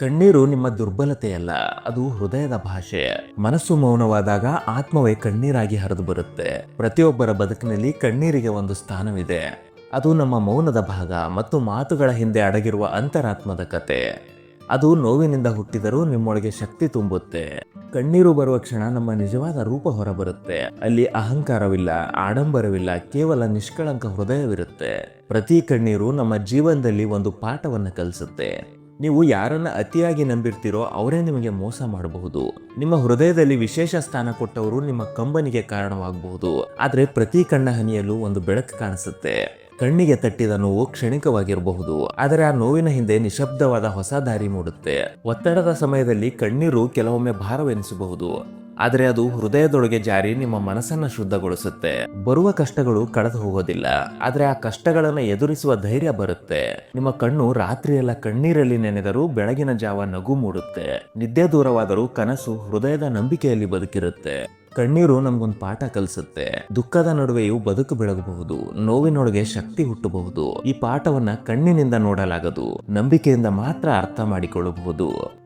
ಕಣ್ಣೀರು ನಿಮ್ಮ ದುರ್ಬಲತೆಯಲ್ಲ ಅದು ಹೃದಯದ ಭಾಷೆ. ಮನಸ್ಸು ಮೌನವಾದಾಗ ಆತ್ಮವೇ ಕಣ್ಣೀರಾಗಿ ಹರಿದು ಬರುತ್ತೆ. ಪ್ರತಿಯೊಬ್ಬರ ಬದುಕಿನಲ್ಲಿ ಕಣ್ಣೀರಿಗೆ ಒಂದು ಸ್ಥಾನವಿದೆ. ಅದು ನಮ್ಮ ಮೌನದ ಭಾಗ ಮತ್ತು ಮಾತುಗಳ ಹಿಂದೆ ಅಡಗಿರುವ ಅಂತರಾತ್ಮದ ಕತೆ. ಅದು ನೋವಿನಿಂದ ಹುಟ್ಟಿದರೂ ನಿಮ್ಮೊಳಗೆ ಶಕ್ತಿ ತುಂಬುತ್ತೆ. ಕಣ್ಣೀರು ಬರುವ ಕ್ಷಣ ನಮ್ಮ ನಿಜವಾದ ರೂಪ ಹೊರಬರುತ್ತೆ. ಅಲ್ಲಿ ಅಹಂಕಾರವಿಲ್ಲ, ಆಡಂಬರವಿಲ್ಲ, ಕೇವಲ ನಿಷ್ಕಳಂಕ ಹೃದಯವಿರುತ್ತೆ. ಪ್ರತಿ ಕಣ್ಣೀರು ನಮ್ಮ ಜೀವನದಲ್ಲಿ ಒಂದು ಪಾಠವನ್ನು ಕಲಿಸುತ್ತೆ. ನೀವು ಯಾರನ್ನ ಅತಿಯಾಗಿ ನಂಬಿರ್ತೀರೋ ಅವರೇ ನಿಮಗೆ ಮೋಸ ಮಾಡಬಹುದು. ನಿಮ್ಮ ಹೃದಯದಲ್ಲಿ ವಿಶೇಷ ಸ್ಥಾನ ಕೊಟ್ಟವರು ನಿಮ್ಮ ಕಂಬನಿಗೆ ಕಾರಣವಾಗಬಹುದು. ಆದ್ರೆ ಪ್ರತಿ ಕಣ್ಣ ಹನಿಯಲ್ಲೂ ಒಂದು ಬೆಳಕು ಕಾಣಿಸುತ್ತೆ. ಕಣ್ಣಿಗೆ ತಟ್ಟಿದ ನೋವು ಕ್ಷಣಿಕವಾಗಿರಬಹುದು. ಆದರೆ ಆ ನೋವಿನ ಹಿಂದೆ ನಿಶಬ್ದವಾದ ಹೊಸ ದಾರಿ ಮೂಡುತ್ತೆ. ಒತ್ತಡದ ಸಮಯದಲ್ಲಿ ಕಣ್ಣೀರು ಕೆಲವೊಮ್ಮೆ ಭಾರವೆನಿಸಬಹುದು. ಆದರೆ ಅದು ಹೃದಯದೊಳಗೆ ಜಾರಿ ನಿಮ್ಮ ಮನಸ್ಸನ್ನ ಶುದ್ಧಗೊಳಿಸುತ್ತೆ. ಬರುವ ಕಷ್ಟಗಳು ಕಳೆದು ಹೋಗೋದಿಲ್ಲ. ಆದ್ರೆ ಆ ಕಷ್ಟಗಳನ್ನ ಎದುರಿಸುವ ಧೈರ್ಯ ಬರುತ್ತೆ. ನಿಮ್ಮ ಕಣ್ಣು ರಾತ್ರಿಯೆಲ್ಲ ಕಣ್ಣೀರಲ್ಲಿ ನೆನೆದರೂ ಬೆಳಗಿನ ಜಾವ ನಗು ಮೂಡುತ್ತೆ. ನಿದ್ದೆ ದೂರವಾದರೂ ಕನಸು ಹೃದಯದ ನಂಬಿಕೆಯಲ್ಲಿ ಬದುಕಿರುತ್ತೆ. ಕಣ್ಣೀರು ನಮ್ಗೊಂದು ಪಾಠ ಕಲಿಸುತ್ತೆ. ದುಃಖದ ನಡುವೆಯೂ ಬದುಕು ಬೆಳಗಬಹುದು. ನೋವಿನೊಳಗೆ ಶಕ್ತಿ ಹುಟ್ಟಬಹುದು. ಈ ಪಾಠವನ್ನ ಕಣ್ಣಿನಿಂದ ನೋಡಲಾಗದು. ನಂಬಿಕೆಯಿಂದ ಮಾತ್ರ ಅರ್ಥ ಮಾಡಿಕೊಳ್ಳಬಹುದು.